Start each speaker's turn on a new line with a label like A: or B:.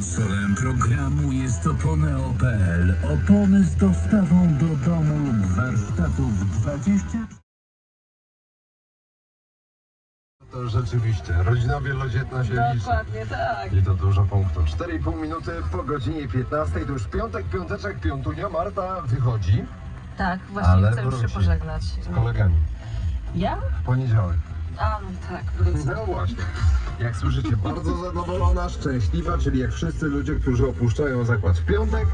A: Sponsorem programu jest Opone.pl. Opony z dostawą do domu lub warsztatów 20
B: To rzeczywiście, rodzina wielodzietna się liczy.
C: Dokładnie tak.
B: I to dużo punktów. 4,5 minuty po godzinie 15, to już piątek, piąteczek, piątunia. Marta wychodzi
C: Tak, właśnie
B: Ale
C: chcę już się pożegnać.
B: z kolegami.
C: Ja?
B: W poniedziałek.
C: A, no tak, wrócę.
B: No właśnie. Jak słyszycie, bardzo zadowolona, szczęśliwa, czyli jak wszyscy ludzie, którzy opuszczają zakład w piątek,